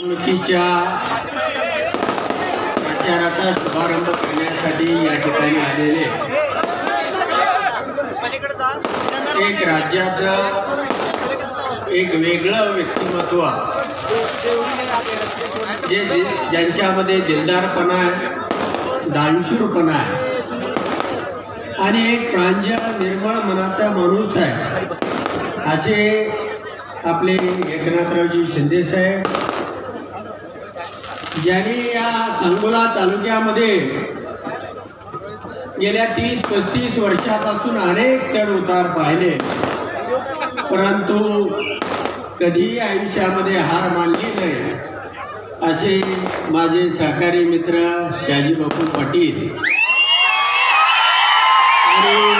निवडणुकीच्या प्रचाराचा शुभारंभ करण्यासाठी या ठिकाणी आलेले एक राज्याचं एक वेगळं व्यक्तिमत्व. जे ज्यांच्यामध्ये दिलदारपणा आहे दानशूरपणा आहे आणि एक प्रांजळ निर्मळ मनाचा माणूस आहे. असे आपले एकनाथरावजी शिंदे साहेब ज्यांनी या सांगोला तालुक्यामध्ये गेल्या तीस पस्तीस वर्षापासून अनेक चढ उतार पाहिले. परंतु कधीही आयुष्यामध्ये हार मानली नाही असे माझे सहकारी मित्र शाजी बापू पाटील आणि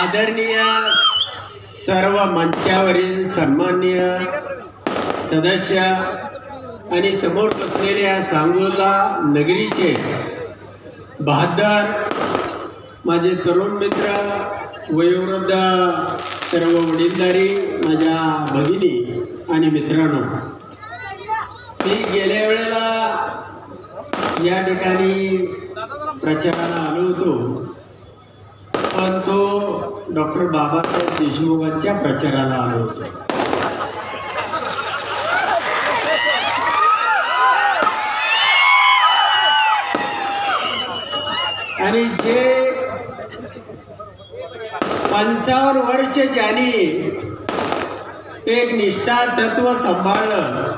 आदरणीय सर्व मंचावरील सन्माननीय सदस्य आणि समोर बसलेल्या सांगोला नगरीचे बहादर माझे तरुण मित्र वयोवृद्ध सर्व वडीलधारी माझ्या भगिनी आणि मित्रांनो मी गेल्या वेळेला या ठिकाणी प्रचाराला आलो होतो. पण तो डॉक्टर बाबासाहेब देशमुखांच्या प्रचाराला आलो होतो. आणि जे पंचावन्न वर्ष ज्यांनी एक निष्ठा तत्व सांभाळलं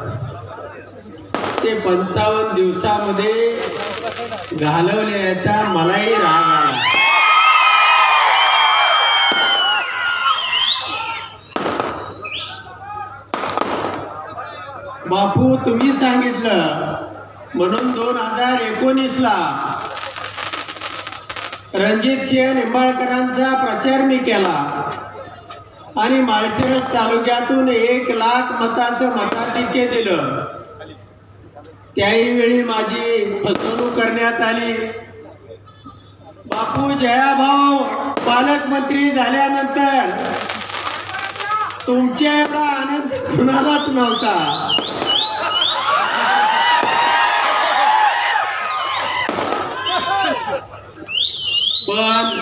ते पंचावन्न दिवसामध्ये घालवले याचा मलाही राग आला. बापू तुम्ही सांगितलं म्हणून दोन हजार एकोणीसला रणजित सिंह निंबाळकरांचा प्रचार मी केला. आणि माळशिरस तालुक्यातून एक लाख मताचं मताधिक्य दिलं. त्याही वेळी माझी फसवणूक करण्यात आली. बापू जयाभाऊ पालकमंत्री झाल्यानंतर तुमच्या एवढा आनंद कुणालाच नव्हता. पण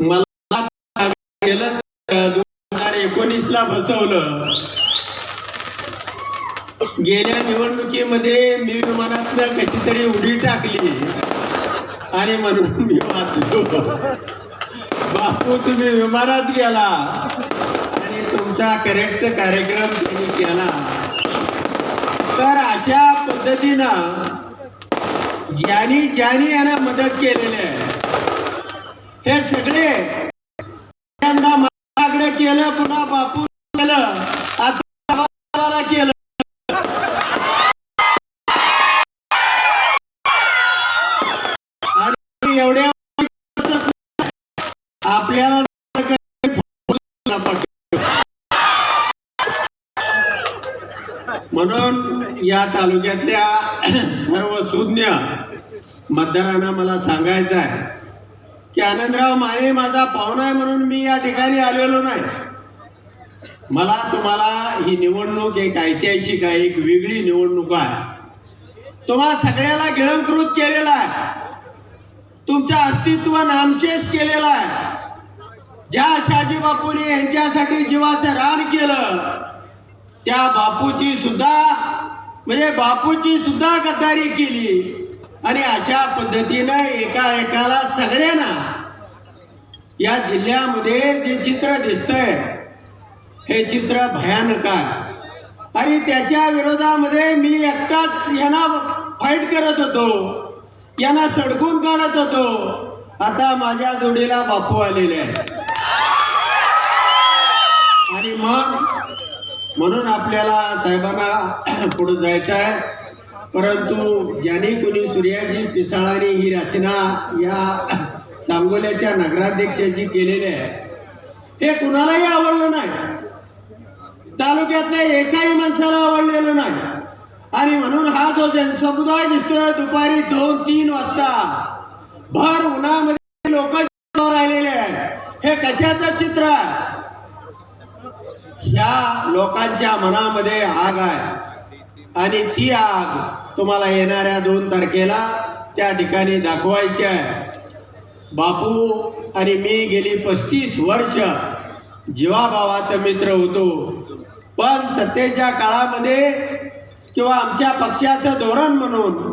मला गेलंच दोन हजार एकोणीस ला बसवलं. गेल्या निवडणुकीमध्ये मी विमानातनं कशी तरी उडी टाकली आणि म्हणून मी वाचलो. बापू तुम्ही विमानात गेला आणि तुमचा करेक्ट कार्यक्रम तुम्ही केला. तर अशा पद्धतीनं ज्यानी ज्यानी यांना मदत केलेली आहे हे सगळे पहिल्यांदा माझ्याकडे केलं पुन्हा बापू केलं आता केलं. आणि एवढ्या आपल्याला म्हणून या तालुक्यातल्या सर्व सुज्ञ मतदारांना मला सांगायचं आहे की आनंदराव माने माझा पाहुणा आहे म्हणून मी या ठिकाणी आलेलो नाही. मला तुम्हाला ही निवडणूक एक ऐतिहासिक आहे एक वेगळी निवडणूक आहे. तुम्हा सगळ्याला गिळंकृत केलेला आहे. तुमचं अस्तित्व नामशेष केलेला आहे. ज्या शाजी बापूने यांच्यासाठी जीवाचं रान केलं त्या बापूची सुद्धा म्हणजे बापूची सुद्धा गद्दारी केली. आणि अशा पद्धतीनं एका एकाला सगळ्यांना या जिल्ह्यामध्ये जे चित्र दिसतंय हे चित्र भयानक आहे. आणि त्याच्या विरोधामध्ये मी एकटाच यांना फाईट करत होतो. यांना सडकून काढत होतो. आता माझ्या जोडीला बापू आलेले आहे आणि मग म्हणून आपल्याला साहेबांना पुढे जायचं आहे. परंतु ज्याने कोणी सूर्याजी पिसाळाने ही रचना या सांगोल्याच्या नगराध्यक्षाची केलेली आहे हे कुणालाही आवडलं नाही. तालुक्यातल्या एकाही माणसाला आवडलेलं नाही. आणि म्हणून हा जो जनसमुदाय दिसतोय दुपारी दोन तीन वाजता भर उन्हामध्ये लोक राहिलेले आहेत हे कशाचं चित्र आहे? ह्या लोकांच्या मनामध्ये आग आहे. आणि ती आग तुम्हाला येणाऱ्या दोन तारखेला त्या ठिकाणी दाखवायची आहे. बापू आणि मी गेली पस्तीस वर्ष जीवाभावाचा मित्र होतो. पण सत्तेच्या काळामध्ये किंवा आमच्या पक्षाचं धोरण म्हणून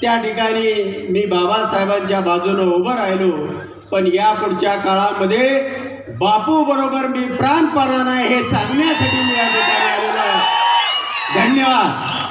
त्या ठिकाणी मी बाबासाहेबांच्या बाजूनं उभं राहिलो. पण या पुढच्या काळामध्ये बापू बरोबर मी प्राणपणा नाही हे सांगण्यासाठी मी या ठिकाणी धन्यवाद.